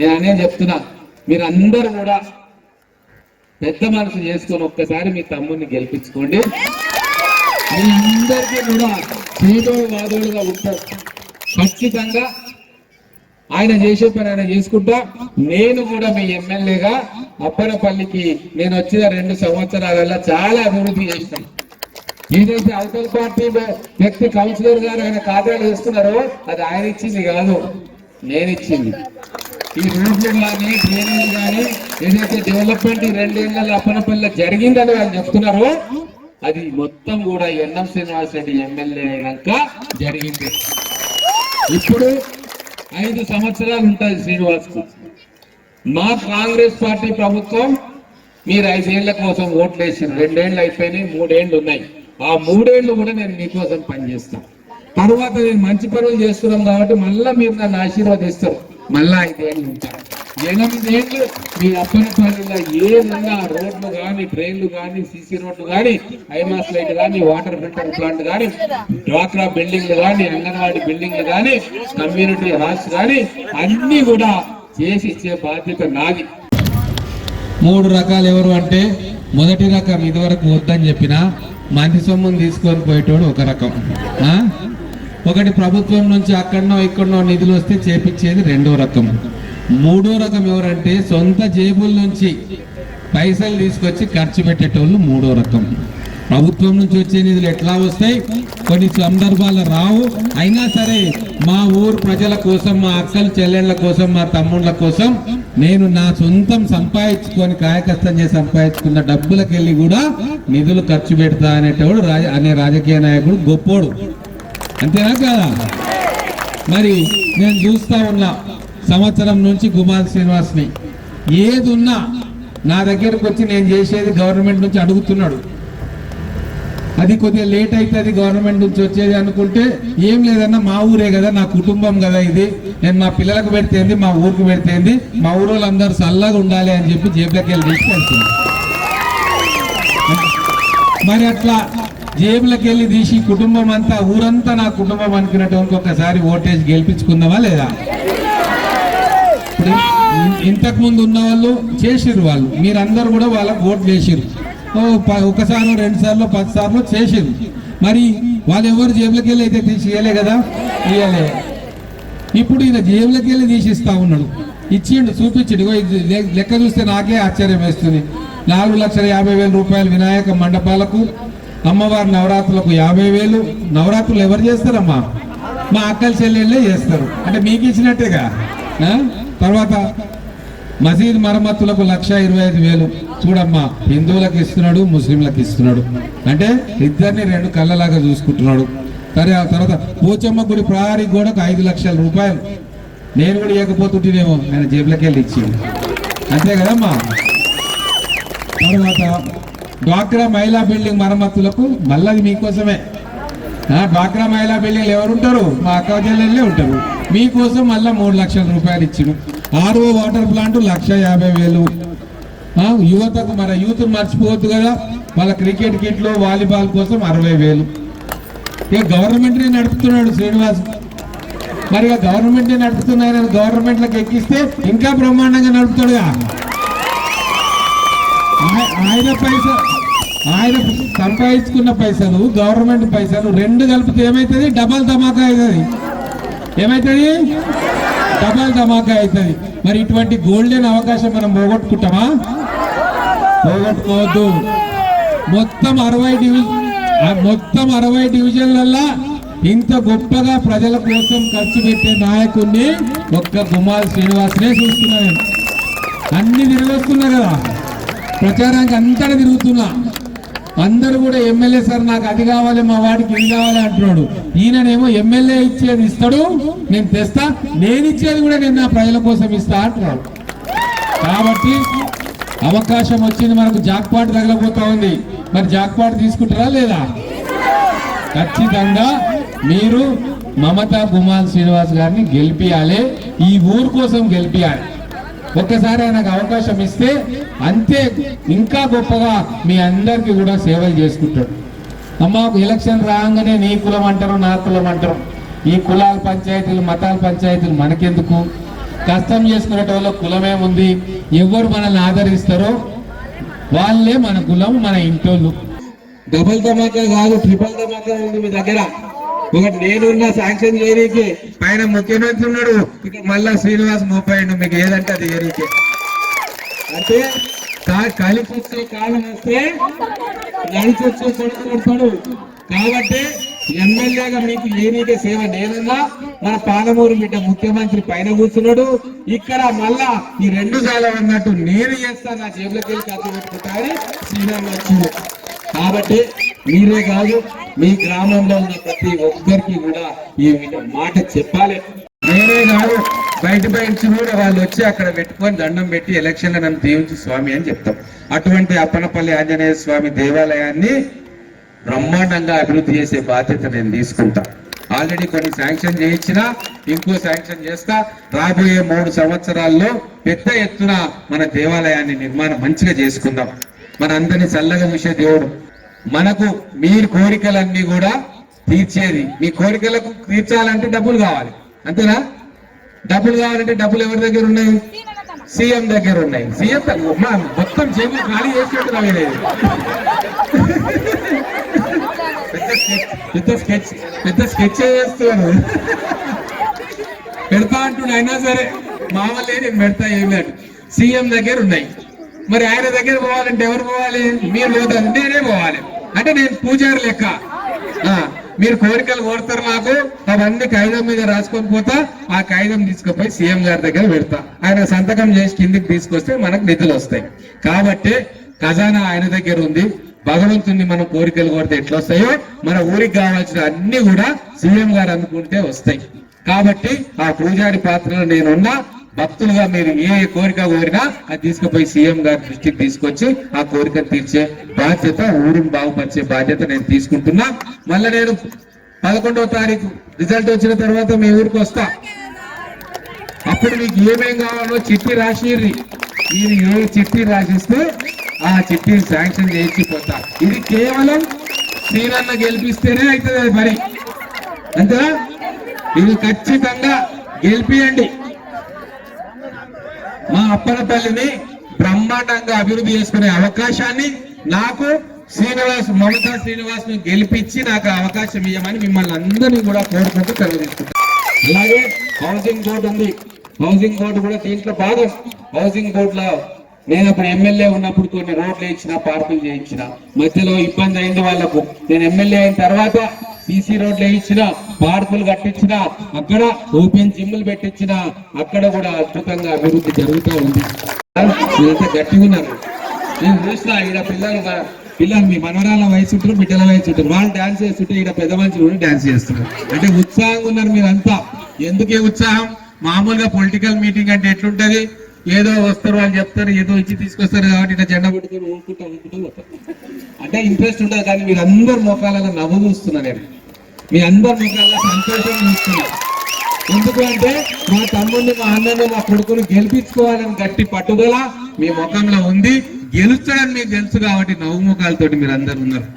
నేను అనే చెప్తున్నా మీరు అందరూ కూడా పెద్ద మనసు చేసుకొని ఒక్కసారి మీ తమ్ముడిని గెలిపించుకోండి. మీ అందరికీ కూడా చేదోడు వాదోడుగా ఉంటారు ఖచ్చితంగా ఆయన చేసే పని ఆయన చేసుకుంటా. నేను కూడా మీ ఎమ్మెల్యేగా అప్పనపల్లికి నేను వచ్చిన రెండు సంవత్సరాలలో చాలా అభివృద్ధి చేసినాం. ఏదైతే అవతల పార్టీ వ్యక్తి కౌన్సిలర్ గారు ఆయన ఖాతాలు వేస్తున్నారో అది ఆయన ఇచ్చింది కాదు నేను ఇచ్చింది. ఈ రోడ్లు కానీ డ్రైనేజ్ కానీ ఏదైతే డెవలప్మెంట్ ఈ రెండేళ్ళలో అప్పనపల్లిలో జరిగిందని వాళ్ళు చెప్తున్నారు అది మొత్తం కూడా ఎన్ఎం శ్రీనివాస్ రెడ్డి ఎమ్మెల్యే అయినాక జరిగింది. ఇప్పుడు ఐదు సంవత్సరాలు ఉంటుంది శ్రీనివాస్ మా కాంగ్రెస్ పార్టీ ప్రభుత్వం మీరు ఐదేళ్ళ కోసం ఓట్లు వేసారు రెండేళ్ళు అయిపోయినాయి మూడేళ్ళు ఉన్నాయి. ఆ మూడేళ్ళు కూడా నేను మీకోసం పనిచేస్తాను తర్వాత నేను మంచి పనులు చేస్తున్నాం కాబట్టి మళ్ళీ మీరు నన్ను ఆశీర్వదిస్తారు. మళ్ళా ఐదేళ్ళు ఉంటారు. ఎనిమిదేళ్ళు మీ అప్పనపల్లిలో ఏదన్నా రోడ్లు కానీ ట్రైన్లు కానీ సీసీ రోడ్లు కానీ ఐమాస్ లైట్ కానీ వాటర్ ఫిల్టర్ ప్లాంట్ కానీ డ్వాక్రా బిల్డింగ్లు కానీ అంగన్వాడీ బిల్డింగ్లు కానీ కమ్యూనిటీ హాల్స్ కానీ అన్ని కూడా చేసి ఇచ్చే బాధ్యత నాది. మూడు రకాలు ఎవరు అంటే మొదటి రకం ఇదివరకు వద్దని చెప్పిన మంచి సొమ్మును తీసుకొని పోయేటోడు ఒక రకం. ఒకటి ప్రభుత్వం నుంచి అక్కడనో ఇక్కడనో నిధులు వస్తే చేపించేది రెండో రకం. మూడో రకం ఎవరంటే సొంత జేబుల నుంచి పైసలు తీసుకొచ్చి ఖర్చు పెట్టేటోళ్ళు మూడో రకం. ప్రభుత్వం నుంచి వచ్చే నిధులు ఎట్లా వస్తాయి? కొన్ని సందర్భాలు రావు. అయినా సరే మా ఊరు ప్రజల కోసం మా అక్కలు చెల్లెళ్ళ కోసం మా తమ్ముళ్ళ కోసం నేను నా సొంతం సంపాదించుకొని కాయకష్టం చేసి సంపాదించుకున్న డబ్బులకెళ్ళి కూడా నిధులు ఖర్చు పెడతా అనేటోడు రాజ అనే రాజకీయ నాయకుడు గొప్పోడు. అంతేనా కదా? మరి నేను చూస్తూ ఉన్నా సంవత్సరం నుంచి గుమార్ శ్రీనివాస్ని. ఏది ఉన్నా నా దగ్గరకు వచ్చి నేను చేసేది గవర్నమెంట్ నుంచి అడుగుతున్నాడు. అది కొద్దిగా లేట్ అవుతుంది గవర్నమెంట్ నుంచి వచ్చేది అనుకుంటే ఏం లేదన్నా మా ఊరే కదా నా కుటుంబం కదా ఇది. నేను మా పిల్లలకు పెడితేంది మా ఊరికి పెడితేంది మా ఊరు వాళ్ళందరూ చల్లగా ఉండాలి అని చెప్పి జేబులోకి వెళ్ళి తీసుకెళ్తుంది. మరి అట్లా జేబులకు వెళ్ళి తీసి కుటుంబం అంతా ఊరంతా నా కుటుంబం అనుకున్నటువంటి ఒకసారి ఓటేజ్ గెలిపించుకుందామా లేదా? ఇంతకు ముందు ఉన్న వాళ్ళు చేసిరు వాళ్ళు. మీరందరూ కూడా వాళ్ళకు ఓట్లు వేసిర్రు ఓ ప- ఒకసారి రెండు సార్లు పది సార్లు చేసిరు మరి వాళ్ళు ఎవరు జేబులకు వెళ్ళి అయితే తీసి ఇయ్యలే కదా? ఇయ్యలే. ఇప్పుడు ఈయన జేబులకు వెళ్ళి తీసిస్తా ఉన్నాడు. ఇచ్చిండు చూపించిండు. లెక్క చూస్తే నాకే ఆశ్చర్యం వేస్తుంది. నాలుగు లక్షల యాభై వేల రూపాయలు వినాయక మండపాలకు అమ్మవారి నవరాత్రులకు యాభై వేలు. నవరాత్రులు ఎవరు చేస్తారమ్మా? మా అక్కల చెల్లెళ్ళే చేస్తారు. అంటే మీకు ఇచ్చినట్టేగా? తర్వాత మసీద్ మరమ్మతులకు లక్ష ఇరవై ఐదు వేలు. చూడమ్మా హిందువులకు ఇస్తున్నాడు ముస్లింలకు ఇస్తున్నాడు. అంటే ఇద్దరిని రెండు కళ్ళలాగా చూసుకుంటున్నాడు. సరే తర్వాత పోచమ్మ గుడి ప్రహారీ గోడకు ఐదు లక్షల రూపాయలు. నేను కూడా ఇవ్వకపోతుంటేనేమో ఆయన జేబులకి వెళ్ళి ఇచ్చింది అంతే కదమ్మా? తర్వాత డ్వాక్రా మహిళా బిల్డింగ్ మరమ్మతులకు మళ్ళీ మీకోసమే. డ్వాక్రా మహిళా బిల్డింగ్లు ఎవరు ఉంటారు మా అక్క జిల్లాలే ఉంటారు. మీకోసం మళ్ళీ మూడు లక్షల రూపాయలు ఇచ్చిన ఆర్ఓ వాటర్ ప్లాంట్ లక్ష యాభై వేలు. యువతకు మన యూత్ మర్చిపోవద్దు కదా. వాళ్ళ క్రికెట్ కిట్లు వాలీబాల్ కోసం అరవై వేలు. ఇక గవర్నమెంట్ని నడుపుతున్నాడు శ్రీనివాస్. మరి ఇక గవర్నమెంట్ని నడుపుతున్నాయని గవర్నమెంట్లకు ఎక్కిస్తే ఇంకా బ్రహ్మాండంగా నడుపుతాడుగా. ఆయన పైసలు ఆయన సంపాదించుకున్న పైసలు గవర్నమెంట్ పైసలు రెండు కలిపితే ఏమైతుంది? డబల్ ధమాకా అవుతుంది. ఏమవుతుంది డబల్ ధమాకా అవుతుంది. మరి ఇటువంటి గోల్డెన్ అవకాశం మనం పోగొట్టుకుంటామా? పోగొట్టుకోవద్దు. మొత్తం అరవై డివిజన్ మొత్తం అరవై డివిజన్లల్లా ఇంత గొప్పగా ప్రజల కోసం ఖర్చు పెట్టే నాయకుడిని ఒక్క గుమాల్ శ్రీనివాసనే చూస్తున్నా అన్ని తిరిగొస్తున్నా కదా. ప్రచారానికి అంతటా తిరుగుతున్నా. అందరూ కూడా ఎమ్మెల్యే సార్ నాకు అది కావాలి మా వాడికి ఇది కావాలి అంటున్నాడు. ఈయననేమో ఎమ్మెల్యే ఇచ్చేది ఇస్తాడు నేను తెస్తా నేను ఇచ్చేది కూడా నేను నా ప్రజల కోసం ఇస్తా అంటున్నాడు. కాబట్టి అవకాశం వచ్చింది మనకు జాక్పాట్ తగలబోతా ఉంది. మరి జాక్పాట్ తీసుకుంటారా లేదా? ఖచ్చితంగా మీరు మమతా గుమాల్ శ్రీనివాస్ గారిని గెలిపియాలి ఈ ఊరు కోసం గెలిపియాలి. ఒక్కసారి ఆయనకు అవకాశం ఇస్తే అంతే ఇంకా గొప్పగా మీ అందరికీ కూడా సేవలు చేసుకుంటాడు. అమ్మ ఎలక్షన్ రాగానే నీ కులం అంటారు నా కులం అంటారు. ఈ కులాల పంచాయతీలు మతాల పంచాయతీలు మనకెందుకు? కష్టం చేసుకునే వాళ్ళ కులమేముంది ఎవరు మనల్ని ఆదరిస్తారో వాళ్ళే మన కులం మన ఇంటోళ్ళు. డబుల్ ధమాకా కాదు ట్రిపుల్ ధమాకా ఉంది మీ దగ్గర. ఒకటి నేనున్న శాంక్షన్ చేయడానికి పైన ముఖ్యమంత్రి ఉన్నాడు. ఇక మళ్ళా శ్రీనివాస్ మోపాయండు మీకు ఏదంటే అది చేయడానికి అంటే కలిసి వచ్చే కాలం వస్తే నడిచి వచ్చే కొడుకు కొడతాడు కాబట్టి ఎమ్మెల్యేగా మీకు ఏనీకే సేవ లేదన్నా మన పాలమూరు బిడ్డ ముఖ్యమంత్రి పైన కూర్చున్నాడు. ఇక్కడ మళ్ళా ఈ రెండు సార్లు అన్నట్టు నేను చేస్తా నా జేబులోకి వెళ్ళి ఖర్చు పెట్టుకుంటా శ్రీరామ్ వచ్చింది కాబట్టి మీరే కాదు మీ గ్రామంలో ఉన్న ప్రతి ఒక్కరికి కూడా ఈ మాట చెప్పాలి. నేనే కాదు బయట బయట కూడా వాళ్ళు వచ్చి అక్కడ పెట్టుకొని దండం పెట్టి ఎలక్షన్లో నన్ను దీవించి స్వామి అని చెప్తాం. అటువంటి అప్పనపల్లి ఆంజనేయ స్వామి దేవాలయాన్ని బ్రహ్మాండంగా అభివృద్ధి చేసే బాధ్యత నేను తీసుకుంటా. ఆల్రెడీ కొన్ని శాంక్షన్ చేయించినా ఇంకో శాంక్షన్ చేస్తా. రాబోయే మూడు సంవత్సరాల్లో పెద్ద ఎత్తున మన దేవాలయాన్ని నిర్మాణం మంచిగా చేసుకుందాం. మన చల్లగా చూసే దేవుడు. మనకు మీ కోరికలన్నీ కూడా తీర్చేది. మీ కోరికలకు తీర్చాలంటే డబ్బులు కావాలి. అంతేనా? డబ్బులు కావాలంటే డబ్బులు ఎవరి దగ్గర ఉన్నాయి? సీఎం దగ్గర ఉన్నాయి. సీఎం మొత్తం జేబులు ఖాళీ చేసినట్టు పెద్ద స్కెచ్ పెద్ద స్కెచ్ చేస్తున్నాను పెడతా అంటున్నా అయినా సరే మామూలే నేను పెడతా ఏం లేదు. సీఎం దగ్గర ఉన్నాయి. మరి ఆయన దగ్గర పోవాలంటే ఎవరు పోవాలి? మీరు పోతారు. నేనే పోవాలి. అంటే నేను పూజారి లెక్క. మీరు కోరికలు కోరుతారు నాకు అవన్నీ కాగితం మీద రాసుకొని పోతా. ఆ కాగితం తీసుకుపోయి సీఎం గారి దగ్గర పెడతా. ఆయన సంతకం చేసి కిందికి తీసుకొస్తే మనకు నిధులు వస్తాయి. కాబట్టి ఖజానా ఆయన దగ్గర ఉంది. భగవంతుని మనం కోరికలు కోరితే ఎట్లా వస్తాయో? మన ఊరికి కావాల్సిన అన్ని కూడా సీఎం గారు అనుకుంటే వస్తాయి. కాబట్టి ఆ పూజారి పాత్రలో నేనున్నా. భక్తులుగా మీరు ఏ కోరిక కోరినా అది తీసుకుపోయి సీఎం గారి దృష్టికి తీసుకొచ్చి ఆ కోరికను తీర్చే బాధ్యత ఊరిని బాగుపరిచే బాధ్యత నేను తీసుకుంటున్నా. మళ్ళీ నేను పదకొండవ తారీఖు రిజల్ట్ వచ్చిన తర్వాత మీ ఊరికి వస్తా. అప్పుడు మీకు ఏమేం కావాలో చిట్టి రాసిర్రి. మీరు ఏ చిట్టి రాసిస్తే ఆ చిట్టి శాంక్షన్ చేయించి పోతా. ఇది కేవలం శ్రీనన్న గెలిపిస్తేనే అవుతుంది అది పని అంతేనా? మీరు ఖచ్చితంగా గెలిపియండి. మా అప్పనపల్లిని బ్రహ్మాండంగా అభివృద్ధి చేసుకునే అవకాశాన్ని నాకు శ్రీనివాస్ మమతా శ్రీనివాస్ను గెలిపించి నాకు అవకాశం ఇవ్వమని మిమ్మల్ని అందరినీ కూడా కోరుకుంటూ తెలియజేస్తున్నాను అలాగే హౌసింగ్ బోర్డు ఉంది. హౌసింగ్ బోర్డు కూడా దీంట్లో భాగం. హౌసింగ్ బోర్డులో నేను అప్పుడు ఎమ్మెల్యే ఉన్నప్పుడు కొన్ని రోడ్లు వేయించిన పార్కులు చేయించిన. మధ్యలో ఇబ్బంది అయింది వాళ్ళకు. నేను ఎమ్మెల్యే అయిన తర్వాత సీసీ రోడ్లు వేయించిన పార్కులు కట్టించిన అక్కడ ఓపెన్ జిమ్లు పెట్టించిన అక్కడ కూడా అద్భుతంగా అభివృద్ధి జరుగుతూ ఉంది. వీళ్ళంతా గట్టిగా ఉన్నారు. నేను చూసిన ఈడ పిల్లలు పిల్లలు మీ మనవరాల వయసు ఉంటారు బిడ్డల వయసు ఉంటారు. వాళ్ళు డాన్స్ చేస్తుంటే ఈడ పెద్ద మనుషులు కూడా డాన్స్ చేస్తున్నారు. అంటే ఉత్సాహంగా ఉన్నారు మీరంతా. ఎందుకే ఉత్సాహం? మామూలుగా పొలిటికల్ మీటింగ్ అంటే ఎట్లుంటది? ఏదో వస్తారు వాళ్ళు చెప్తారు ఏదో ఇచ్చి తీసుకొస్తారు కాబట్టి ఇట్లా జెండా పట్టుకొని ఊరుకుంటా ఊరుకుంటూ పోతారు అంటే ఇంట్రెస్ట్ ఉండదు కానీ మీరు అందరు ముఖాలలో నవ్వు చూస్తున్నా నేను. మీ అందరి ముఖాలలో సంతోషం చూస్తున్నా. ఎందుకంటే మా తమ్ముడిని మా అన్నని మా కొడుకుని గెలిపించుకోవాలని గట్టి పట్టుదల మీ ముఖంలో ఉంది. గెలుస్తాడని మీకు తెలుసు కాబట్టి నవ్వు ముఖాలతోటి మీరు అందరు ఉన్నారు.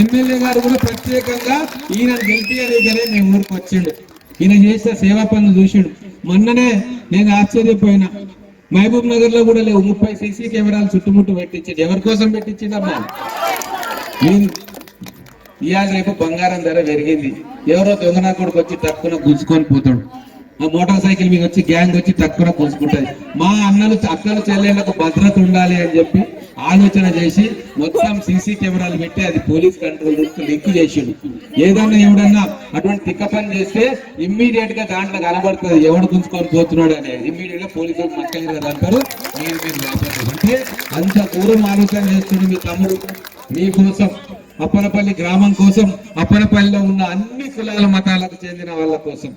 ఎమ్మెల్యే గారు కూడా ప్రత్యేకంగా ఈయన గెలిపియలేకనే మీ ఊరికి వచ్చిండు ఈయన చేసిన సేవా పనులు చూసిండు. మొన్ననే నేను ఆశ్చర్యపోయినా. మహబూబ్ నగర్లో కూడా లేవు. ముప్పై సీసీ కెమెరాలు చుట్టుముట్టు పెట్టించింది ఎవరి కోసం పెట్టించిందమ్మా ఇవాళ రేపు బంగారం ధర పెరిగింది. ఎవరో దొంగనా కొడుకు వచ్చి తక్కువ గుంజుకొని పోతాడు. ఆ మోటార్ సైకిల్ మీద వచ్చి గ్యాంగ్ వచ్చి తక్కువ గుంజుకుంటది మా అన్నలు అక్కలు చెల్లెళ్ళకు భద్రత ఉండాలి అని చెప్పి ఆలోచన చేసి మొత్తం సీసీ కెమెరాలు పెట్టి అది పోలీస్ కంట్రోల్ రూమ్ లింక్ చేసిండు. ఏదన్నా ఎవడన్నా అటువంటి తిక్క పని చేస్తే ఇమ్మీడియట్గా దాంట్లో కనబడుతుంది. ఎవడు గుంజుకొని పోతున్నాడు అనేది. ఇమ్మీడియట్గా పోలీసులు మక్కలు కదా అంటారు మీరు మీరు అంటే అంత దూరం ఆలోచన చేస్తుంది మీ తమ్ముడు. మీ కోసం అప్పనపల్లి గ్రామం కోసం అప్పనపల్లిలో ఉన్న అన్ని కులాల మతాలకు చెందిన వాళ్ళ కోసం.